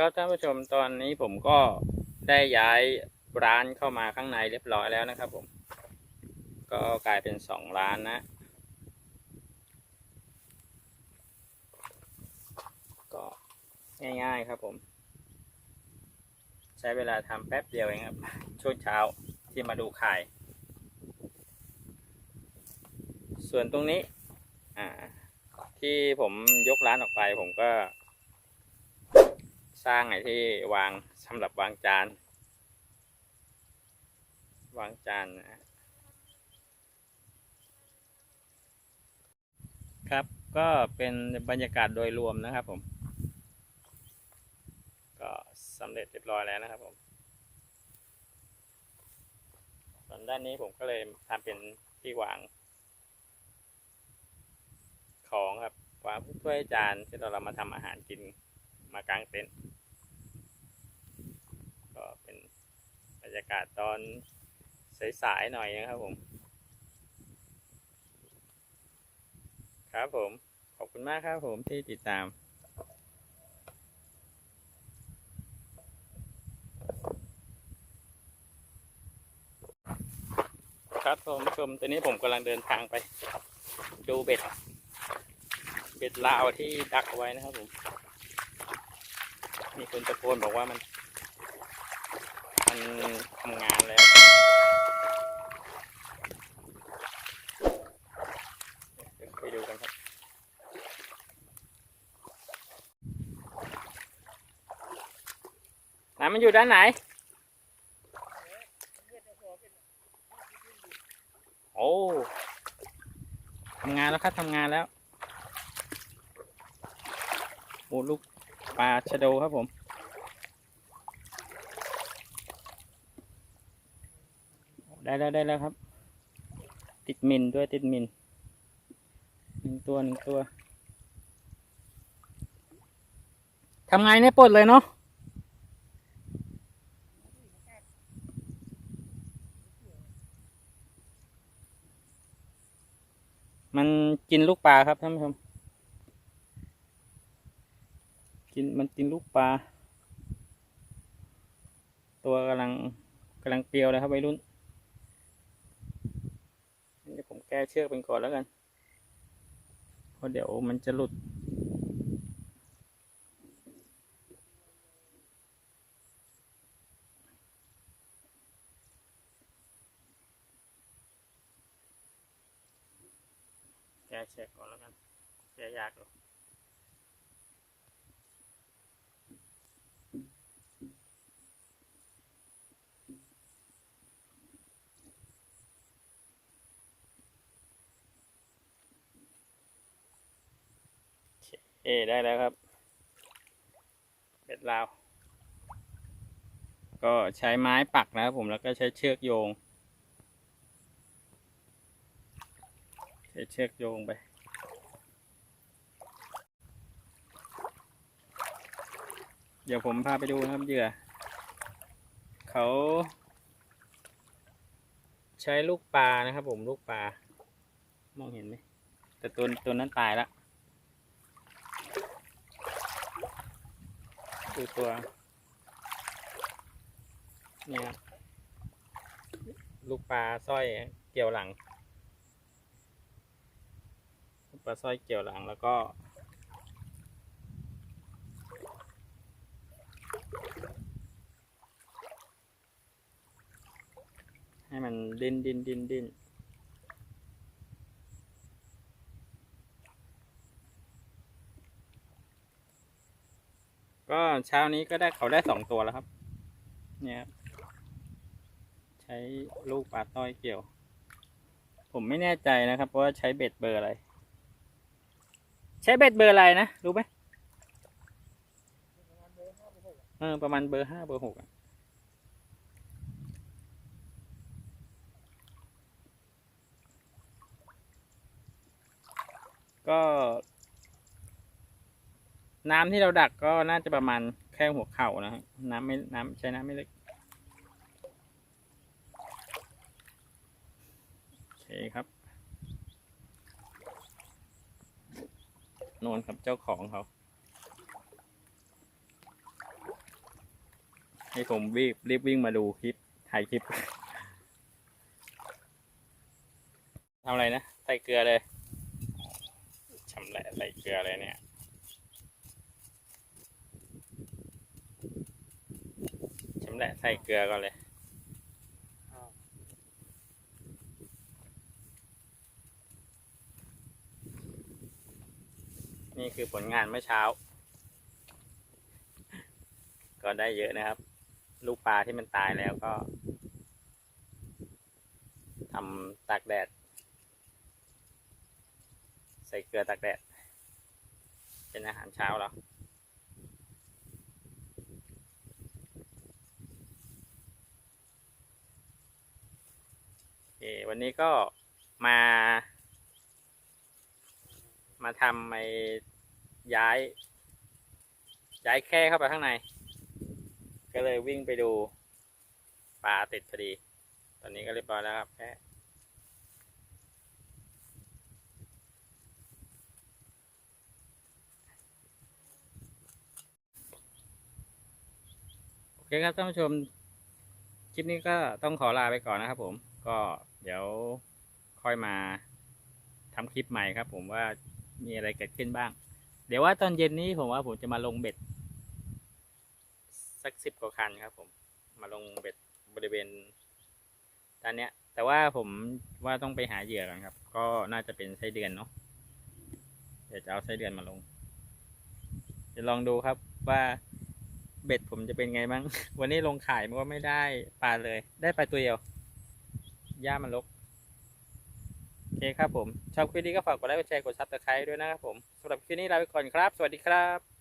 ครับท่านผู้ชมตอนนี้ผมก็ได้ย้ายร้านเข้ามาข้างในเรียบร้อยแล้วนะครับ ผม ก็กลายเป็นสองร้านนะ ก็ง่ายๆครับผม ใช้เวลาทำแป๊บเดียวเองครับ ช่วงเช้าที่มาดูไข่ส่วนตรงนี้ อ่า ที่ผมยกร้านออกไปผมก็ สร้างไอ้ที่วางสำหรับวางจาน วางจานนะครับ ก็เป็นบรรยากาศโดยรวมนะครับผม ก็สำเร็จเรียบร้อยแล้วนะครับผมส่วนด้านนี้ผมก็เลยทำเป็นที่วางของครับวางถ้วยจานที่เราเรามาทำอาหารกิน มากางเต็นท์ก็เป็นบรรยากาศตอนสายๆหน่อยนะครับผม ครับผม ขอบคุณมากครับผมที่ติดตามครับผมชมตอนนี้ผมกำลังเดินทางไป ดูเบ็ด เบ็ดลาวที่ดักไว้นะครับผม มีคนตะโกนบอกว่ามัน มันทำงานแล้วเดี๋ยวไปดูกันครับน้ำมันอยู่ด้านไหน โอ้ทำงานแล้วครับทำงานแล้วโอ้ลูก ปลาชะโดครับผม ได้แล้วได้แล้วครับ ติดมินด้วยติดมินหนึ่งตัวหนึ่งตัวทำไงเนี่ยปลดเลยเนาะมันกินลูกปลาครับท่านผู้ชม กินมันกินลูกปลา ตัวกำลังกำลังเปรียวเลยครับวัยรุ่นเดี๋ยวผมแก้เชือกเป็นก่อนแล้วกันเพราะเดี๋ยวมันจะหลุดแก้เชือกก่อนแล้วกันแก้ยากหรอ เอได้แล้วครับเบ็ดลาว ก็ใช้ไม้ปักนะครับผมแล้วก็ใช้เชือกโยง ใช้เชือกโยงไปเดี๋ยวผมพาไปดูนะครับเหยื่อ เขา ใช้ลูกปลานะครับผมลูกปลามองเห็นไหมแต่ตัวตัวนั้นตายแล้ว ดูตัวเนี่ยลูกปลาสร้อยเกี่ยวหลัง ลูกปลาสร้อยเกี่ยวหลังแล้วก็ ให้มันดิ้นดิ้นดิ้นดิ้น ก็เช้านี้ก็ได้เขาได้สองตัวแล้วครับ เนี่ยใช้ลูกปลาต้อยเกี่ยว ผมไม่แน่ใจนะครับว่าใช้เบ็ดเบอร์อะไร ใช้เบ็ดเบอร์อะไรนะรู้ไหมเออประมาณเบอร์ห้าเบอร์หกอะก็ น้ำที่เราดักก็น่าจะประมาณแค่หัวเข่านะฮะน้ำไม่น้ำใช้น้ำไม่เลึกโอเคครับนวลครับเจ้าของเขานี่ผมรีบรีบวิ่งมาดูคลิปถ่ายคลิปทำอะไรนะใส่เกลือเลยชำแหละใส่เกลือเลยเนี่ย ชำ แหละใส่เกลือก่อนเลยนี่คือผลงานเมื่อเช้า ก็ได้เยอะนะครับ ลูกปลาที่มันตายแล้วก็ทำตากแดด ใส่เกลือตากแดด เป็นอาหารเช้าแล้ว โอเค วันนี้ก็มา มาทำไอ้ย้าย ย้ายแค่เข้าไปข้างใน ก็เลยวิ่งไปดูปลาติดพอดี ตอนนี้ก็เรียบร้อยแล้วครับแค่โอเคครับท่านผู้ชม คลิปนี้ก็ต้องขอลาไปก่อนนะครับผมก็ เดี๋ยวค่อยมาทำคลิปใหม่ครับ ผมว่ามีอะไรเกิดขึ้นบ้าง เดี๋ยวว่าตอนเย็นนี้ผมว่าผมจะมาลงเบ็ด สักสิบกว่าคันครับ ผมมาลงเบ็ดบริเวณด้านเนี้ย แต่ว่าผมว่าต้องไปหาเหยื่อก่อนครับ ก็น่าจะเป็นไส้เดือนเนาะเดี๋ยวจะเอาไส้เดือนมาลงจะลองดูครับว่าเบ็ดผมจะเป็นไงบ้าง วันนี้ลงขายมันก็ไม่ได้ปลาเลย ได้ปลาตัวเดียว ย่ามันลกโอเคครับผม ชอบคลิปนี้ก็ฝากกดไลค์กดแชร์กดซับสไครต์ด้วยนะครับผมสำหรับคลิปนี้ลาไปก่อนครับ สวัสดีครับ